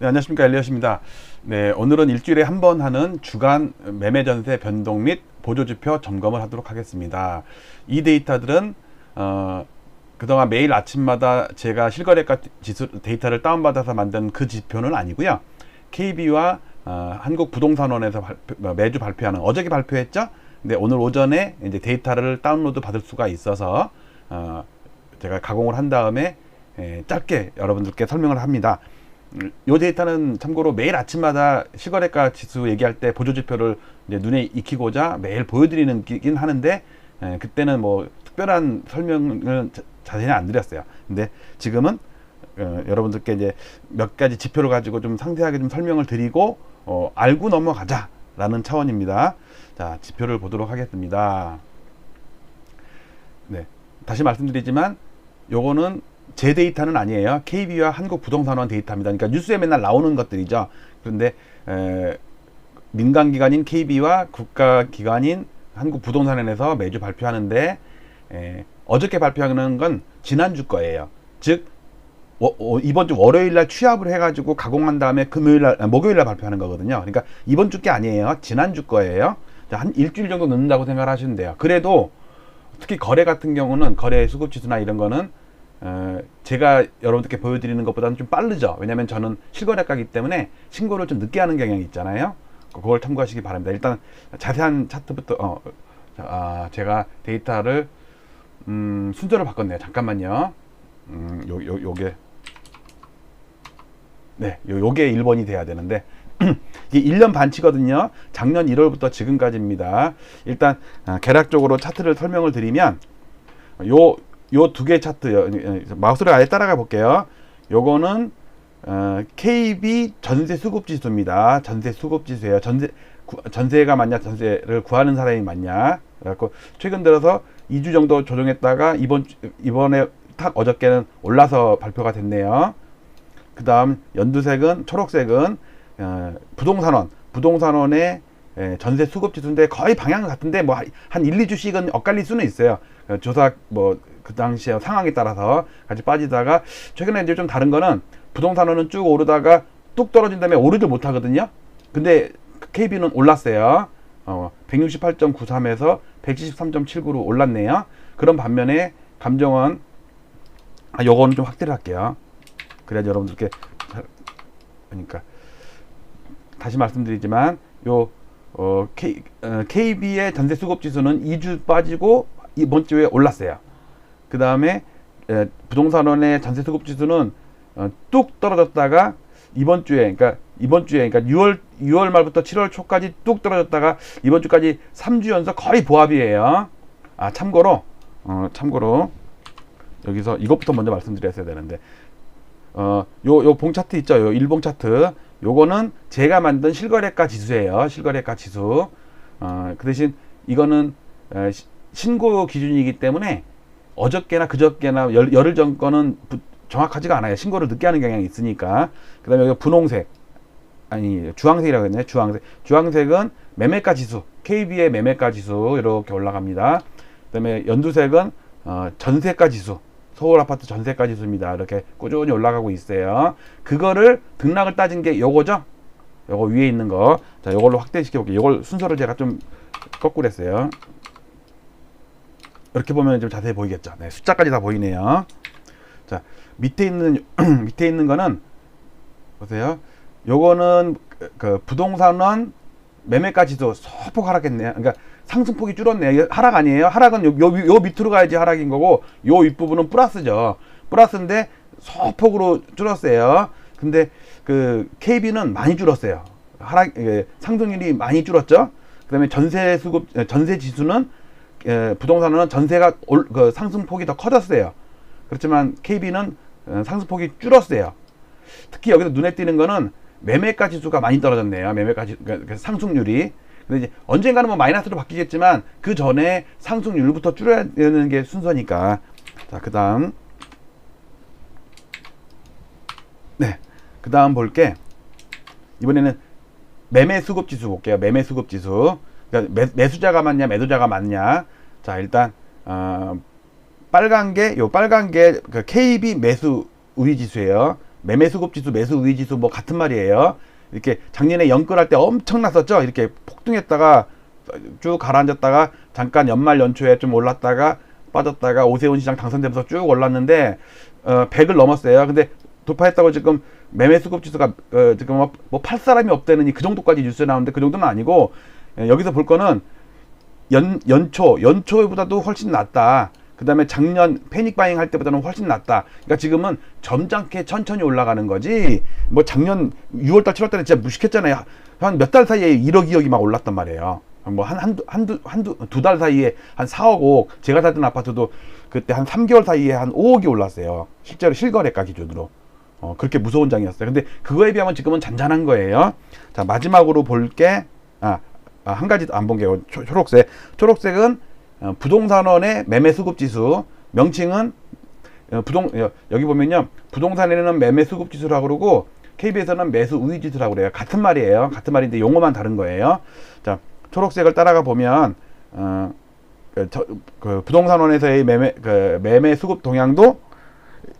네, 안녕하십니까 엘리엇입니다. 네, 오늘은 일주일에 한 번 하는 주간 매매 전세 변동 및 보조 지표 점검을 하도록 하겠습니다. 이 데이터들은 어, 그동안 매일 아침마다 제가 실거래가 지수 데이터를 다운받아서 만든 그 지표는 아니고요. KB와 어, 한국부동산원에서 발표, 어, 매주 발표하는 어저께 발표했죠. 근데 오늘 오전에 이제 데이터를 다운로드 받을 수가 있어서 어, 제가 가공을 한 다음에 에, 짧게 여러분들께 설명을 합니다. 음, 요 데이터는 참고로 매일 아침마다 실거래가 지수 얘기할 때 보조 지표를 눈에 익히고자 매일 보여드리는 긴 하는데 에, 그때는 뭐 특별한 설명을 자, 자세히 안 드렸어요. 근데 지금은 어, 여러분들께 이제 몇 가지 지표를 가지고 좀 상세하게 좀 설명을 드리고 어, 알고 넘어가자라는 차원입니다. 자, 지표를 보도록 하겠습니다. 네, 다시 말씀드리지만 요거는 제 데이터는 아니에요. KB와 한국부동산원 데이터입니다. 그러니까 뉴스에 맨날 나오는 것들이죠. 그런데 에, 민간 기관인 KB와 국가 기관인 한국부동산원에서 매주 발표하는데 에, 어저께 발표하는 건 지난주 거예요. 즉 워- 어, 이번 주 월요일 날 취합을 해가지고 가공한 다음에 금요일 날, 아, 목요일 날 발표하는 거거든요. 그러니까 이번 주 게 아니에요. 지난 주 거예요. 자, 한 일주일 정도 늦는다고 생각을 하시면 돼요. 그래도 특히 거래 같은 경우는 거래 수급 지수나 이런 거는 어, 제가 여러분들께 보여드리는 것보다는 좀 빠르죠. 왜냐하면 저는 실거래가기 때문에 신고를 좀 늦게 하는 경향이 있잖아요. 그걸 참고하시기 바랍니다. 일단 자세한 차트부터 어, 자, 아, 제가 데이터를 음, 순서를 바꿨네요. 잠깐만요. 음, 요, 요, 요게 네, 요, 요게 1번이 돼야 되는데 이게 1년 반치거든요. 작년 1월부터 지금까지입니다. 일단 아, 개략적으로 차트를 설명을 드리면 요 요 두 개 차트 마우스를 아예 따라가 볼게요. 요거는 어, KB 전세 수급 지수입니다. 전세 수급 지수예요. 전세 구, 전세가 맞냐, 전세를 구하는 사람이 맞냐. 그래갖고 최근 들어서 2주 정도 조정했다가 이번 주- 이번에 탁 어저께는 올라서 발표가 됐네요. 그 다음 연두색은 초록색은 어, 부동산원 부동산원의 에, 전세 수급 지수인데 거의 방향은 같은데 뭐 한 1, 2주씩은 엇갈릴 수는 있어요. 어, 조사 뭐 그 당시에 상황에 따라서 같이 빠지다가 최근에 이제 좀 다른 거는 부동산원은 쭉 오르다가 뚝 떨어진 다음에 오르질 못하거든요. 근데 KB는 올랐어요. 어, 168.93에서 173.79로 올랐네요. 그런 반면에 감정원 아, 요거는 좀 확대를 할게요. 그래야 여러분들께 잘- 그러니까 다시 말씀드리지만 요 어, K, 어, KB의 전세 수급 지수는 2주 빠지고 이번 주에 올랐어요. 그 다음에 부동산원의 전세 수급 지수는 어, 뚝 떨어졌다가 이번 주에 그러니까 이번 주에 그러니까 6월 6월 말부터 7월 초까지 뚝 떨어졌다가 이번 주까지 3주 연속 거의 보합이에요. 아 참고로 어, 참고로 여기서 이것부터 먼저 말씀드렸어야 되는데 어, 요, 요 봉 차트 있죠? 요 일봉 차트. 요거는 제가 만든 실거래가 지수예요. 실거래가 지수. 어, 그 대신 이거는 에, 시- 신고 기준이기 때문에 어저께나 그저께나 열, 열흘 전 거는 부- 정확하지가 않아요. 신고를 늦게 하는 경향이 있으니까. 그 다음에 여기 분홍색. 아니, 주황색이라고 했네. 주황색. 주황색은 매매가 지수. KB의 매매가 지수. 이렇게 올라갑니다. 그 다음에 연두색은 어, 전세가 지수. 서울 아파트 전세가 지수입니다. 이렇게 꾸준히 올라가고 있어요. 그거를 등락을 따진 게 요거죠? 요거 위에 있는 거. 자, 요걸로 확대시켜 볼게요. 요걸 순서를 제가 좀 거꾸로 했어요. 이렇게 보면 좀 자세히 보이겠죠? 네, 숫자까지 다 보이네요. 자, 밑에 있는 밑에 있는 거는 보세요. 요거는 그, 그 부동산원 매매가 지수 소폭 하락했네요. 그러니까 상승폭이 줄었네요. 하락 아니에요. 하락은 요, 요, 위- 요 밑으로 가야지 하락인 거고 요 윗부분은 플러스죠. 플러스인데 소폭으로 줄었어요. 근데 그 KB는 많이 줄었어요. 하락 예, 상승률이 많이 줄었죠. 그다음에 전세 수급 예, 전세 지수는 예, 부동산은 전세가 올, 그 상승폭이 더 커졌어요. 그렇지만 KB는 어, 상승폭이 줄었어요. 특히 여기서 눈에 띄는 거는 매매가 지수가 많이 떨어졌네요. 매매가 지 그러니까 그 상승률이. 근데 이제 언젠가는 뭐 마이너스로 바뀌겠지만 그 전에 상승률부터 줄여야 되는 게 순서니까. 자, 그다음 네. 그다음 볼게. 이번에는 매매 수급 지수 볼게요. 매매 수급 지수. 그러니까 매, 매수자가 많냐, 매도자가 많냐. 자, 일단 어, 빨간 게 요 빨간 게 그 KB 매수 우위 지수예요. 매매 수급 지수, 매수 우위 지수 뭐 같은 말이에요. 이렇게 작년에 연끌할 때 엄청 났었죠. 이렇게 폭등했다가 쭉 가라앉았다가 잠깐 연말 연초에 좀 올랐다가 빠졌다가 오세훈 시장 당선되면서 쭉 올랐는데 어 100을 넘었어요. 근데 돌파했다고 지금 매매 수급 지수가 어 지금 뭐, 뭐팔 사람이 없다느니 그 정도까지 뉴스에 나오는데 그 정도는 아니고 예, 여기서 볼 거는 연 연초 연초보다도 훨씬 낫다. 그 다음에 작년 패닉 바잉 할 때보다는 훨씬 낫다. 그러니까 지금은 점잖게 천천히 올라가는 거지. 뭐 작년 6월달 7월달에 진짜 무식했잖아요. 한 몇 달 사이에 1억 2억이 막 올랐단 말이에요. 뭐 한 한두 한두 한두 두 달 사이에 한 4억 5억 제가 살던 아파트도 그때 한 3개월 사이에 한 5억이 올랐어요. 실제로 실거래가 기준으로. 어, 그렇게 무서운 장이었어요. 근데 그거에 비하면 지금은 잔잔한 거예요. 자, 마지막으로 볼 게 아, 아, 한 가지 안 본 게 초록색. 초록색은 어, 부동산원의 매매 수급 지수. 명칭은 어, 부동 여- 여기 보면요. 부동산에는 매매 수급 지수라고 그러고 KB에서는 매수 우위 지수라고 그래요. 같은 말이에요. 같은 말인데 용어만 다른 거예요. 자, 초록색을 따라가 보면 어, 그, 저, 그 부동산원에서의 매매 그 매매 수급 동향도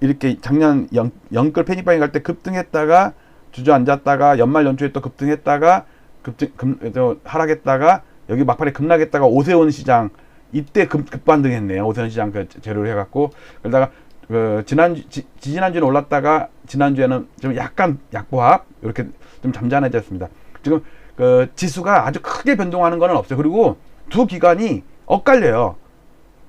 이렇게 작년 영, 영끌 패닉바잉 갈때 급등했다가 주저앉았다가 연말 연초에 또 급등했다가 급등 급, 또 하락했다가 여기 막판에 급락했다가 오세훈 시장 이때 급, 급반등했네요. 오세훈 시장 그 재료를 해갖고 그러다가 그 지난 지, 지난주는 올랐다가 지난주에는 좀 약간 약보합 이렇게 좀 잠잠해졌습니다. 지금 그 지수가 아주 크게 변동하는 거는 없어요. 그리고 두 기관이 엇갈려요.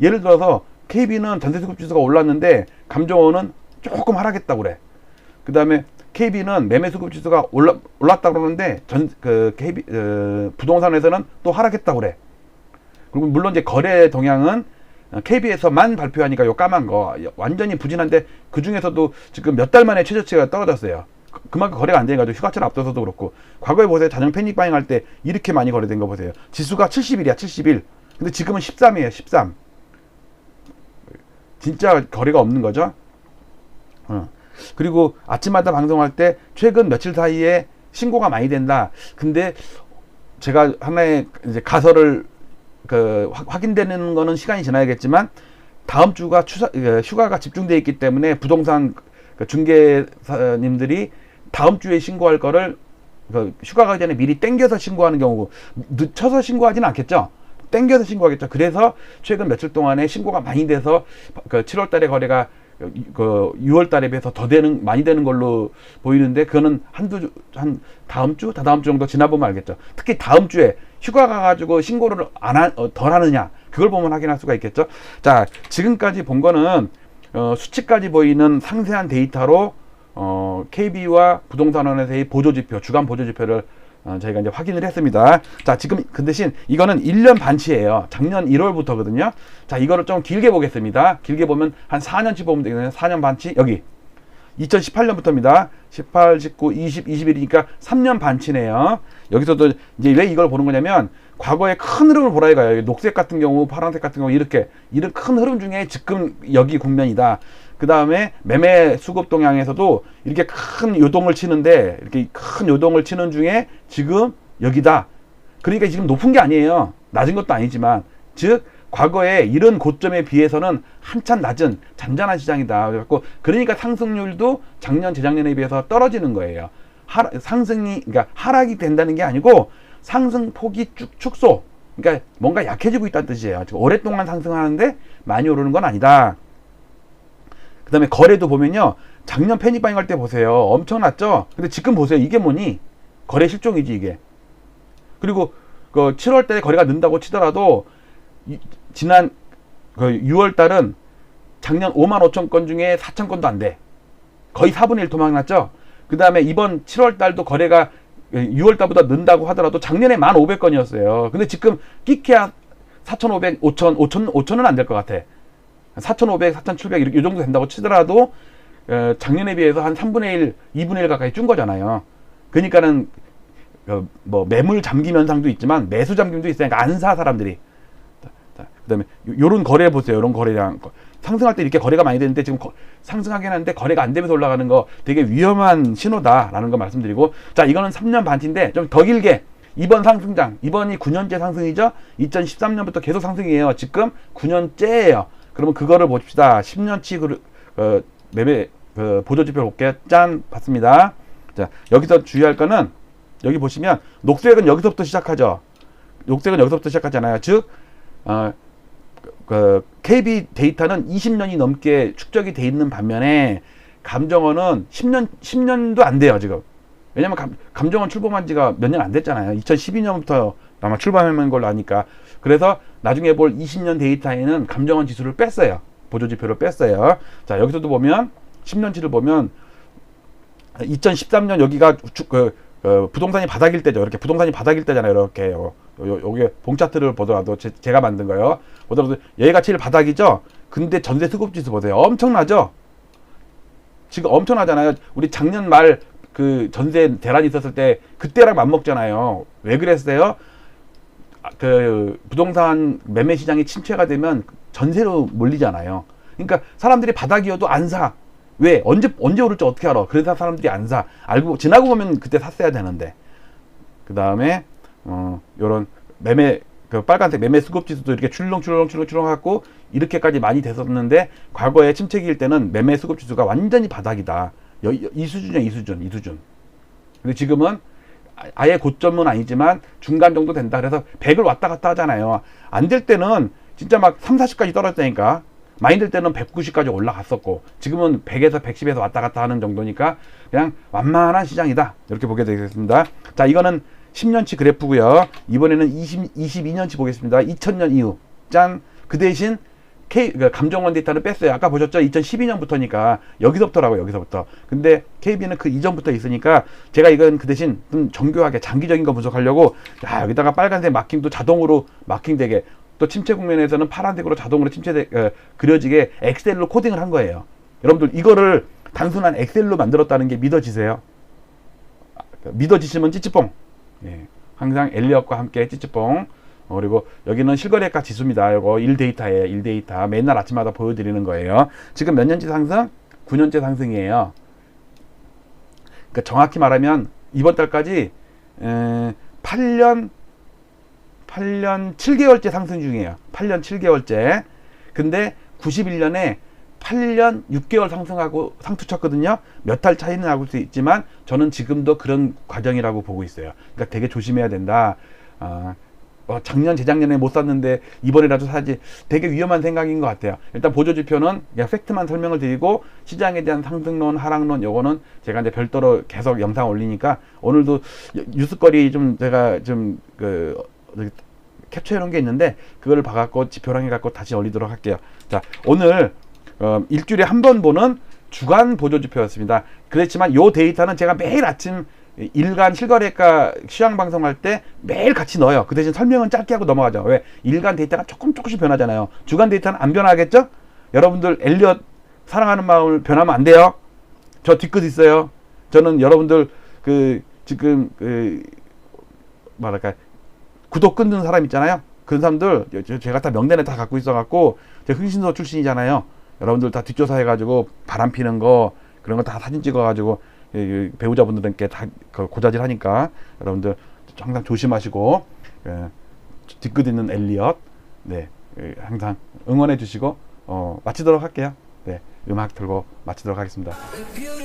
예를 들어서 KB는 전세 수급 지수가 올랐는데 감정원은 조금 하락했다고 그래. 그 다음에 KB는 매매 수급 지수가 올라, 올랐다 그러는데 전, 그 KB, 어, 부동산에서는 또 하락했다고 그래. 그리고 물론 이제 거래 동향은 KB에서만 발표하니까 요 까만 거 완전히 부진한데 그 중에서도 지금 몇 달 만에 최저치가 떨어졌어요. 그- 그만큼 거래가 안 되니까 휴가철 앞서서도 그렇고 과거에 보세요 자정 패닉 바잉 할 때 이렇게 많이 거래된 거 보세요. 지수가 71이야 71. 근데 지금은 13이에요 13. 진짜 거래가 없는 거죠. 어. 그리고 아침마다 방송할 때 최근 며칠 사이에 신고가 많이 된다. 근데 제가 하나의 이제 가설을 그 확- 확인되는 거는 시간이 지나야겠지만 다음 주가 추사, 그 휴가가 집중돼 있기 때문에 부동산 그 중개사님들이 다음 주에 신고할 거를 그 휴가 가기 전에 미리 땡겨서 신고하는 경우고 늦춰서 신고하지는 않겠죠. 땡겨서 신고하겠죠. 그래서 최근 며칠 동안에 신고가 많이 돼서 그 7월 달에 거래가 그 6월 달에 비해서 더 되는 많이 되는 걸로 보이는데 그거는 한두 주, 한 다음 주, 다다음 주 정도 지나보면 알겠죠. 특히 다음 주에 휴가 가가지고 신고를 안 하, 어, 덜 하느냐 그걸 보면 확인할 수가 있겠죠. 자 지금까지 본 거는 어, 수치까지 보이는 상세한 데이터로 어, KB와 부동산원에서의 보조지표, 주간 보조지표를 어, 저희가 이제 확인을 했습니다. 자, 지금 그 대신 이거는 1년 반치예요. 작년 1월부터거든요. 자, 이거를 좀 길게 보겠습니다. 길게 보면 한 4년치 보면 되겠네요. 4년 반치 여기 2018년부터입니다. 18, 19, 20, 21이니까 3년 반치네요. 여기서도 이제 왜 이걸 보는 거냐면 과거의 큰 흐름을 보라 이거예요. 녹색 같은 경우, 파란색 같은 경우 이렇게 이런 큰 흐름 중에 지금 여기 국면이다. 그 다음에 매매 수급 동향에서도 이렇게 큰 요동을 치는데 이렇게 큰 요동을 치는 중에 지금 여기다. 그러니까 지금 높은 게 아니에요. 낮은 것도 아니지만 즉 과거에 이런 고점에 비해서는 한참 낮은 잔잔한 시장이다. 그래갖고 그러니까 상승률도 작년 재작년에 비해서 떨어지는 거예요. 하, 상승이 그러니까 하락이 된다는 게 아니고 상승 폭이 쭉 축소. 그러니까 뭔가 약해지고 있다는 뜻이에요. 지금 오랫동안 상승하는데 많이 오르는 건 아니다. 그다음에 거래도 보면요. 작년 패닉바잉 할 때 보세요. 엄청났죠? 근데 지금 보세요. 이게 뭐니? 거래 실종이지 이게. 그리고 그 7월 달에 거래가 는다고 치더라도 이, 지난 그 6월 달은 작년 5만 5천 건 중에 4천 건도 안 돼. 거의 4분의 1 도망 났죠? 그 다음에 이번 7월 달도 거래가 6월 달보다 는다고 하더라도 작년에 1,500건이었어요. 근데 지금 끼케야 4,500, 5,000, 5,000, 5,000은 안 될 것 같아. 4,500, 4,700 이렇게 이 정도 된다고 치더라도 어, 작년에 비해서 한 3분의 1, 2분의 1 가까이 준 거잖아요. 그러니까는 어, 뭐 매물 잠김 현상도 있지만 매수 잠김도 있으니까 안 사 사람들이. 그다음에 요- 요런 거래 보세요. 요런 거래량. 상승할 때 이렇게 거래가 많이 되는데 지금 거- 상승하긴 하는데 거래가 안 되면서 올라가는 거 되게 위험한 신호다라는 거 말씀드리고. 자 이거는 3년 반치인데 좀 더 길게. 이번 상승장. 이번이 9년째 상승이죠? 2013년부터 계속 상승이에요. 지금 9년째예요 그러면 그거를 봅시다 10년치 그, 어, 매매 그 보조지표 볼게요. 짠 봤습니다. 자 여기서 주의할 거는 여기 보시면 녹색은 여기서부터 시작하죠. 녹색은 여기서부터 시작하잖아요. 즉 어, 그 KB 데이터는 20년이 넘게 축적이 돼 있는 반면에 감정원은 10년 10년도 안 돼요 지금. 왜냐면 감, 감정원 출범한 지가 몇 년 안 됐잖아요. 2012년부터 아마 출범한 걸로 아니까. 그래서 나중에 볼 20년 데이터에는 감정원 지수를 뺐어요. 보조지표를 뺐어요. 자 여기서도 보면 10년치를 보면 2013년 여기가 주, 그, 그 부동산이 바닥일 때죠. 이렇게 부동산이 바닥일 때잖아요. 이렇게 요, 요, 요게 봉차트를 보더라도 제, 제가 만든 거요. 보더라도 얘가 제일 바닥이죠. 근데 전세 수급 지수 보세요. 엄청나죠. 지금 엄청나잖아요. 우리 작년 말 그 전세 대란이 있었을 때 그때랑 맞먹잖아요. 왜 그랬어요? 아, 그 부동산 매매 시장이 침체가 되면 전세로 몰리잖아요. 그러니까 사람들이 바닥이어도 안 사. 왜? 언제 언제 오를지 어떻게 알아? 그래서 사람들이 안 사. 알고 지나고 보면 그때 샀어야 되는데. 그 다음에 어 요런 매매 그 빨간색 매매 수급 지수도 이렇게 출렁출렁출렁출렁 갖고 이렇게까지 많이 됐었는데 과거에 침체기일 때는 매매 수급 지수가 완전히 바닥이다. 여- 이 수준이야 이 수준 이 수준. 근데 지금은 아- 아예 고점은 아니지만 중간 정도 된다. 그래서 100을 왔다 갔다 하잖아요. 안 될 때는 진짜 막 3, 40까지 떨어졌다니까. 많이 될 때는 190까지 올라갔었고 지금은 100에서 110에서 왔다 갔다 하는 정도니까 그냥 완만한 시장이다. 이렇게 보게 되겠습니다. 자, 이거는 10년치 그래프고요. 이번에는 20, 22년치 보겠습니다. 2000년 이후. 짠. 그 대신 K, 그 감정원 데이터를 뺐어요. 아까 보셨죠? 2012년부터니까 여기서부터라고 여기서부터. 근데 KB는 그 이전부터 있으니까 제가 이건 그 대신 좀 정교하게 장기적인 거 분석하려고 야, 여기다가 빨간색 마킹도 자동으로 마킹되게 또 침체 국면에서는 파란색으로 자동으로 침체 어, 그려지게 엑셀로 코딩을 한 거예요. 여러분들 이거를 단순한 엑셀로 만들었다는 게 믿어지세요? 아, 믿어지시면 찌찌뽕. 예, 항상 엘리엇과 함께 찌찌뽕. 어, 그리고 여기는 실거래가 지수입니다. 이거 1데이터예요. 1데이터. 맨날 아침마다 보여드리는 거예요. 지금 몇 년째 상승? 9년째 상승이에요. 그러니까 정확히 말하면 이번 달까지 에, 8년 8년 7개월째 상승 중이에요. 8년 7개월째. 근데 91년에 8년 6개월 상승하고 상투 쳤거든요. 몇 달 차이는 나올 수 있지만 저는 지금도 그런 과정이라고 보고 있어요. 그러니까 되게 조심해야 된다. 아, 어, 작년 재작년에 못 샀는데 이번에라도 사지 되게 위험한 생각인 것 같아요. 일단 보조지표는 그냥 팩트만 설명을 드리고 시장에 대한 상승론, 하락론 요거는 제가 이제 별도로 계속 영상 올리니까 오늘도 뉴스거리 좀 제가 좀그 캡처해 놓은 게 있는데 그걸 봐갖고 지표랑 해갖고 다시 올리도록 할게요. 자 오늘 어, 일주일에 한 번 보는 주간 보조지표였습니다. 그렇지만 요 데이터는 제가 매일 아침 일간 실거래가 시황 방송할 때 매일 같이 넣어요. 그 대신 설명은 짧게 하고 넘어가죠. 왜? 일간 데이터가 조금 조금씩 변하잖아요. 주간 데이터는 안 변하겠죠? 여러분들 엘리엇 사랑하는 마음을 변하면 안 돼요. 저 뒤끝 있어요. 저는 여러분들 그 지금 그 뭐랄까 구독 끊는 사람 있잖아요. 그런 사람들 저- 제가 다 명단에 다 갖고 있어갖고 제가 흥신소 출신이잖아요. 여러분들 다 뒷조사 해가지고 바람 피는 거 그런 거 다 사진 찍어가지고 배우자분들께 다그 고자질 하니까 여러분들 항상 조심하시고 예, 뒤끝 있는 엘리엇 네 예, 항상 응원해 주시고 어, 마치도록 할게요. 네 음악 들고 마치도록 하겠습니다.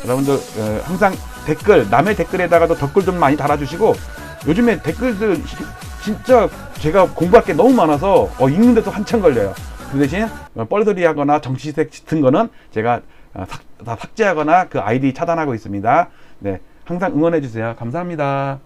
여러분들 어, 항상 댓글 남의 댓글에다가도 댓글 좀 많이 달아주시고 요즘에 댓글들 시- 진짜 제가 공부할 게 너무 많아서 어, 읽는데도 한참 걸려요. 그 대신 어, 뻘소리 하거나 정치색 짙은 거는 제가 다 삭제하거나 그 아이디 차단하고 있습니다. 네 항상 응원해 주세요. 감사합니다.